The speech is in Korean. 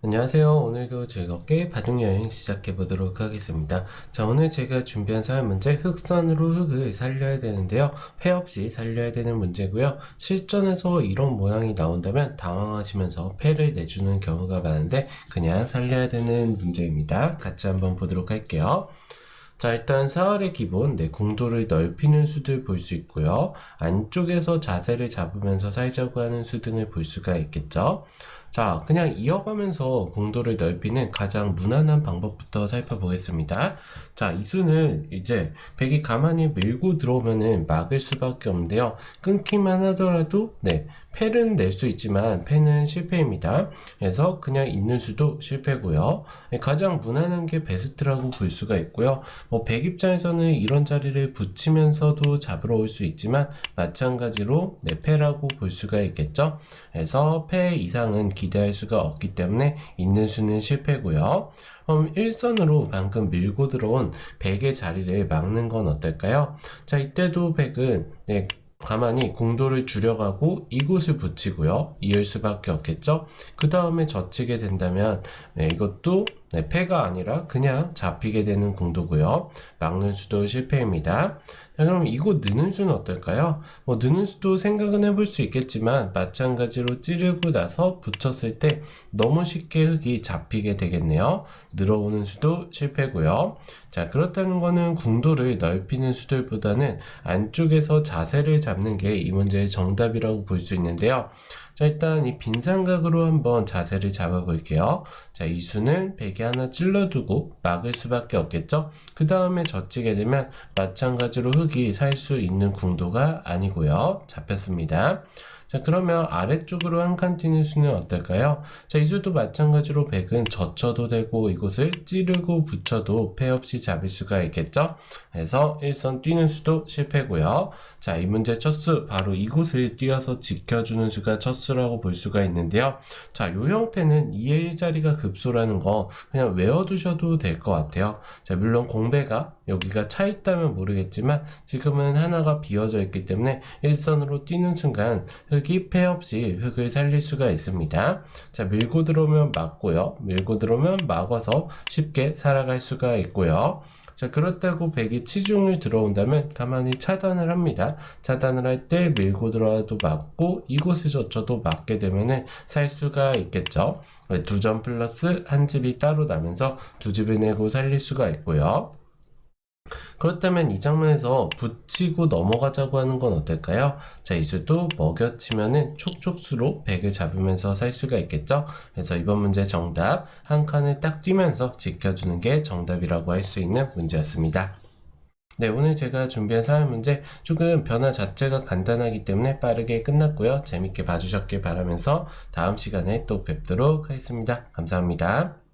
안녕하세요. 오늘도 즐겁게 바둑여행 시작해 보도록 하겠습니다. 자, 오늘 제가 준비한 사회 문제 흑선으로 흑을 살려야 되는데요. 패 없이 살려야 되는 문제고요. 실전에서 이런 모양이 나온다면 당황하시면서 패를 내주는 경우가 많은데 그냥 살려야 되는 문제입니다. 같이 한번 보도록 할게요. 자, 일단 사활의 기본, 네, 공도를 넓히는 수들 볼 수 있고요. 안쪽에서 자세를 잡으면서 살자고 하는 수 등을 볼 수가 있겠죠. 자, 그냥 이어가면서 공도를 넓히는 가장 무난한 방법부터 살펴보겠습니다. 자, 이 수는 이제 백이 가만히 밀고 들어오면은 막을 수밖에 없는데요. 끊기만 하더라도, 네, 패는 낼수 있지만 패는 실패입니다. 그래서 그냥 있는 수도 실패고요. 네, 가장 무난한 게 베스트라고 볼 수가 있고요. 뭐 백 입장에서는 이런 자리를 붙이면서도 잡으러 올 수 있지만 마찬가지로 네, 패라고 볼 수가 있겠죠. 그래서 패 이상은 기대할 수가 없기 때문에 있는 수는 실패고요. 그럼 일선으로 방금 밀고 들어온 백의 자리를 막는 건 어떨까요? 자, 이때도 백은 네, 가만히 공도를 줄여가고 이곳을 붙이고요. 이을 수밖에 없겠죠. 그 다음에 젖히게 된다면 네, 이것도 네, 패가 아니라 그냥 잡히게 되는 공도고요. 막는 수도 실패입니다. 자, 그럼 이곳 느는 수는 어떨까요? 뭐 느는 수도 생각은 해볼 수 있겠지만 마찬가지로 찌르고 나서 붙였을 때 너무 쉽게 흙이 잡히게 되겠네요. 늘어오는 수도 실패고요. 자, 그렇다는 거는 궁도를 넓히는 수들보다는 안쪽에서 자세를 잡는 게 이 문제의 정답이라고 볼 수 있는데요. 자, 일단 이 빈삼각으로 한번 자세를 잡아 볼게요. 자, 이 수는 베개 하나 찔러두고 막을 수밖에 없겠죠? 그 다음에 젖히게 되면 마찬가지로 흙이 살 수 있는 궁도가 아니고요. 잡혔습니다. 자, 그러면 아래쪽으로 한 칸 뛰는 수는 어떨까요? 자, 이 수도 마찬가지로 백은 젖혀도 되고 이곳을 찌르고 붙여도 패 없이 잡을 수가 있겠죠? 그래서 일선 뛰는 수도 실패고요. 자, 이 문제 첫 수, 바로 이곳을 뛰어서 지켜주는 수가 첫 수 라고 볼 수가 있는데요. 자, 요 형태는 2의 1자리가 급소라는 거 그냥 외워두셔도 될 것 같아요. 자, 물론 공배가 여기가 차 있다면 모르겠지만 지금은 하나가 비어져 있기 때문에 일선으로 뛰는 순간 흙이 패 없이 흙을 살릴 수가 있습니다. 자, 밀고 들어오면 막고요. 밀고 들어오면 막아서 쉽게 살아갈 수가 있고요. 자, 그렇다고 백이 치중을 들어온다면 가만히 차단을 합니다. 차단을 할 때 밀고 들어와도 맞고 이곳을 젖혀도 맞게 되면은 살 수가 있겠죠. 두 점 플러스 한 집이 따로 나면서 두 집을 내고 살릴 수가 있고요. 그렇다면 이 장면에서 붙이고 넘어가자고 하는 건 어떨까요? 자, 이 수도 먹여치면은 촉촉수로 백을 잡으면서 살 수가 있겠죠? 그래서 이번 문제 정답 한 칸을 딱 뛰면서 지켜주는 게 정답이라고 할 수 있는 문제였습니다. 네, 오늘 제가 준비한 사회 문제 조금 변화 자체가 간단하기 때문에 빠르게 끝났고요. 재밌게 봐주셨길 바라면서 다음 시간에 또 뵙도록 하겠습니다. 감사합니다.